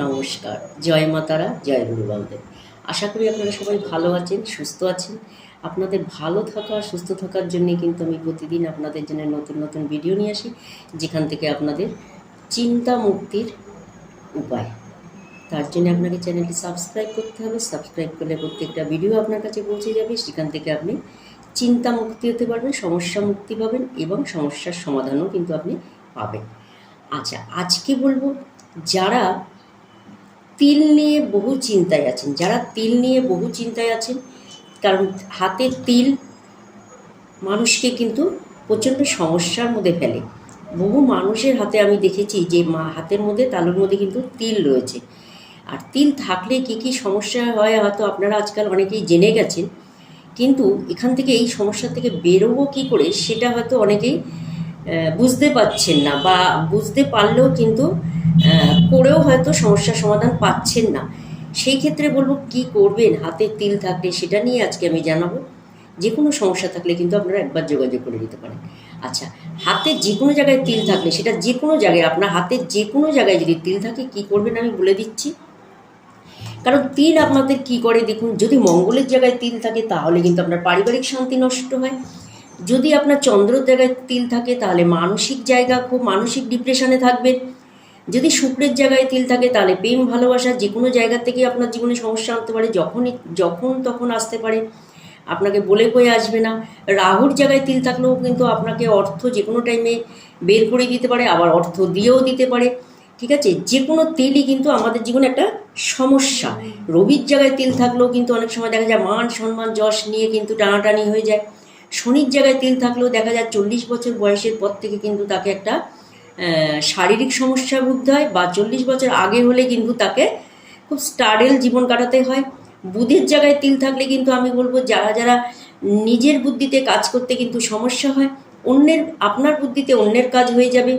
নমস্কার। জয় মাতারা জয় গুরু বামদেব আশা করি আপনারা সবাই ভালো আছেন, সুস্থ আছেন। আপনাদের ভালো থাকা, সুস্থ থাকার জন্য কিন্তু আমি প্রতিদিন আপনাদের জন্য নতুন নতুন ভিডিও নিয়ে আসি, যেখান থেকে আপনাদের চিন্তা মুক্তির উপায়। তার জন্য আপনাকে চ্যানেলটি সাবস্ক্রাইব করতে হবে। সাবস্ক্রাইব করলে প্রত্যেকটা ভিডিও আপনার কাছে পৌঁছে যাবে। সেখান থেকে আপনি চিন্তা মুক্তি হতে পারবেন, সমস্যা মুক্তি পাবেন এবং সমস্যার সমাধানও কিন্তু আপনি পাবেন। আচ্ছা আজকে বলব, যারা তিল নিয়ে বহু চিন্তায় আছেন। যারা তিল নিয়ে বহু চিন্তায় আছেন, কারণ হাতে তিল মানুষকে কিন্তু প্রচণ্ড সমস্যার মধ্যে ফেলে। বহু মানুষের হাতে আমি দেখেছি যে মা, হাতের মধ্যে, তালুর মধ্যে কিন্তু তিল রয়েছে। আর তিল থাকলে কী কী সমস্যা হয় হয়তো আপনারা আজকাল অনেকেই জেনে গেছেন। কিন্তু এখান থেকে এই সমস্যা থেকে বেরোবো কী করে, সেটা হয়তো অনেকেই বুঝতে পারছেন না বা বুঝতে পারলেও কিন্তু করেও হয়তো সমস্যার সমাধান পাচ্ছেন না। সেই ক্ষেত্রে বলব, কি করবেন? হাতে তিল থাকলে সেটা নিয়ে আজকে আমি জানাব। যে কোনো সমস্যা থাকলে কিন্তু আপনারা একবার যোগাযোগ করে নিতে পারেন। আচ্ছা হাতে যে কোনো জায়গায় তিল থাকলে সেটা যে কোনো জায়গায়, আপনার হাতে যে কোনো জায়গায় যদি তিল থাকে, কি করবেন আমি বলে দিচ্ছি। কারণ তিল আপনাদের কি করে? দেখুন, যদি মঙ্গলের জায়গায় তিল থাকে, তাহলে কিন্তু আপনার পারিবারিক শান্তি নষ্ট হয়। যদি আপনার চন্দ্রের জায়গায় তিল থাকে, তাহলে মানসিক জায়গা খুব, মানসিক ডিপ্রেশনে থাকবেন যদি শুক্রের জায়গায় তিল থাকে, তাহলে প্রেম, ভালোবাসা যে কোনো জায়গা থেকে আপনার জীবনে সমস্যা আনতে পারে, যখনই, যখন তখন আসতে পারে। আপনাকে বলে কয়ে আসবে না। রাহুর জায়গায় তিল থাকলেও কিন্তু আপনাকে অর্থ যে কোনো টাইমে বের করে দিতে পারে, আবার অর্থ দিয়েও দিতে পারে। ঠিক আছে? যে কোনো তেলই কিন্তু আমাদের জীবনে একটা সমস্যা। রবির জায়গায় তিল থাকলেও কিন্তু অনেক সময় দেখা যায়, মান, সম্মান, যশ নিয়ে কিন্তু টানাটানি হয়ে যায়। শনির জায়গায় তিল থাকলেও দেখা যায় চল্লিশ বছর বয়সের পর থেকে কিন্তু তাকে একটা শারীরিক সমস্যা ভুগতে হয় বা চল্লিশ বছর আগে হলে কিন্তু তাকে খুব স্টাডেল জীবন কাটাতে হয়। বুধের জায়গায় তিল থাকলে কিন্তু আমি বলব যারা যারা নিজের বুদ্ধিতে কাজ করতে কিন্তু সমস্যা হয়, অন্যের, আপনার বুদ্ধিতে অন্যের কাজ হয়ে যাবে।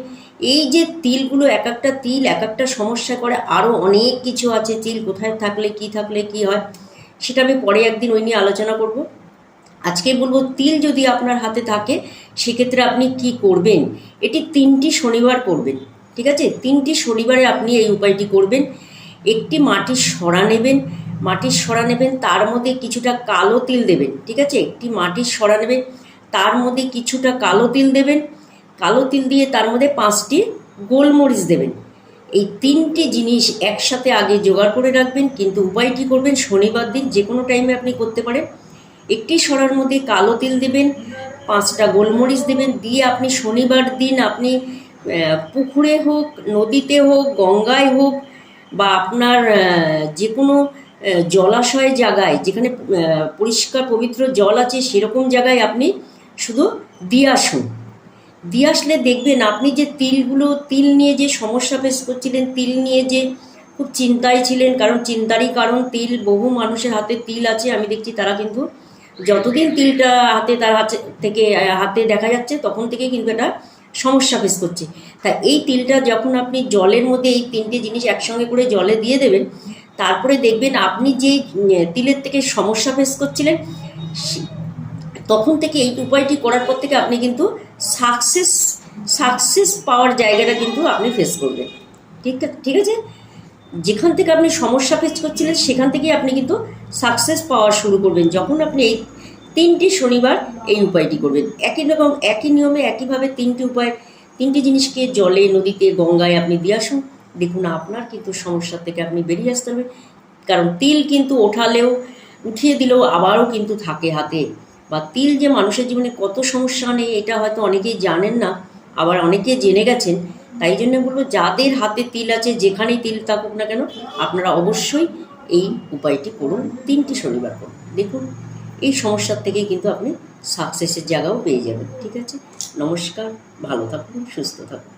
এই যে তিলগুলো এক একটা তিল এক একটা সমস্যা করে আরও অনেক কিছু আছে, তিল কোথায় থাকলে, কি থাকলে, কি হয়, সেটা আমি পরে একদিন ওই নিয়ে আলোচনা করব। আজকে বলব তিল যদি আপনার হাতে থাকে, সেক্ষেত্রে আপনি কি করবেন? এটি তিনটি শনিবার করবেন, ঠিক আছে? তিনটি শনিবারে আপনি এই উপায়টি করবেন। একটি মাটির সরা নেবেন, মাটির সরা নেবেন, তার মধ্যে কিছুটা কালো তিল দেবেন, ঠিক আছে? একটি মাটির সরা নেবেন, তার মধ্যে কিছুটা কালো তিল দেবেন, কালো তিল দিয়ে তার মধ্যে পাঁচটি গোলমরিচ দেবেন। এই তিনটি জিনিস একসাথে আগে জোগাড় করে রাখবেন, কিন্তু উপায়টি করবেন শনিবার দিন যে কোনো টাইমে আপনি করতে পারেন। একটি সরার মধ্যে কালো তিল দেবেন, পাঁচটা গোলমরিচ দেবেন, দিয়ে আপনি শনিবার দিন আপনি পুকুরে হোক, নদীতে হোক, গঙ্গায় হোক বা আপনার যে কোনো জলাশয় জায়গায়, যেখানে পরিষ্কার পবিত্র জল আছে সেরকম জায়গায় আপনি শুধু দিয়ে আসুন। দিয়ে আসলে দেখবেন আপনি যে তিলগুলো, তিল নিয়ে যে সমস্যা ফেস করছিলেন, তিল নিয়ে যে খুব চিন্তায় ছিলেন, কারণ চিন্তারই কারণ, তিল, বহু মানুষের হাতে তিল আছে, আমি দেখছি তারা কিন্তু যতদিন তিলটা হাতে তার হাতে থেকে হাতে দেখা যাচ্ছে, তখন থেকেই কিন্তু এটা সমস্যা ফেস করছে। তা এই তিলটা যখন আপনি জলের মধ্যে এই তিনটে জিনিস একসঙ্গে করে জলে দিয়ে দেবেন, তারপরে দেখবেন আপনি যে তিলের থেকে সমস্যা ফেস করছিলেন তখন থেকে এই উপায়টি করার পর থেকে আপনি কিন্তু সাকসেস সাকসেস পাওয়ার জায়গাটা কিন্তু আপনি ফেস করবেন। ঠিক ঠিক আছে? যেখান থেকে আপনি সমস্যা ফেস করছিলেন, সেখান থেকেই আপনি কিন্তু সাকসেস পাওয়া শুরু করবেন, যখন আপনি এই তিনটি শনিবার এই উপায়টি করবেন। একই রকম, একই নিয়মে, একইভাবে তিনটি উপায়, তিনটি জিনিসকে জলে, নদীতে, গঙ্গায় আপনি দিয়ে আসুন। দেখুন, আপনার কিন্তু সমস্যা থেকে আপনি বেরিয়ে আসতে হবে কারণ তিল কিন্তু ওঠালেও, উঠিয়ে দিলেও আবারও কিন্তু থাকে হাতে। বা তিল যে মানুষের জীবনে কত সমস্যা নেই, এটা হয়তো অনেকেই জানেন না, আবার অনেকে জেনে গেছেন। তাই জন্য বলব, যাদের হাতে তিল আছে, যেখানেই তিল থাকুক না কেন, আপনারা অবশ্যই এই উপায়টি করুন, তিনটি শনিবার করুন। দেখুন, এই সমস্যার থেকে কিন্তু আপনি সাকসেসের জায়গাও পেয়ে যাবেন, ঠিক আছে? নমস্কার, ভালো থাকুন, সুস্থ থাকুন।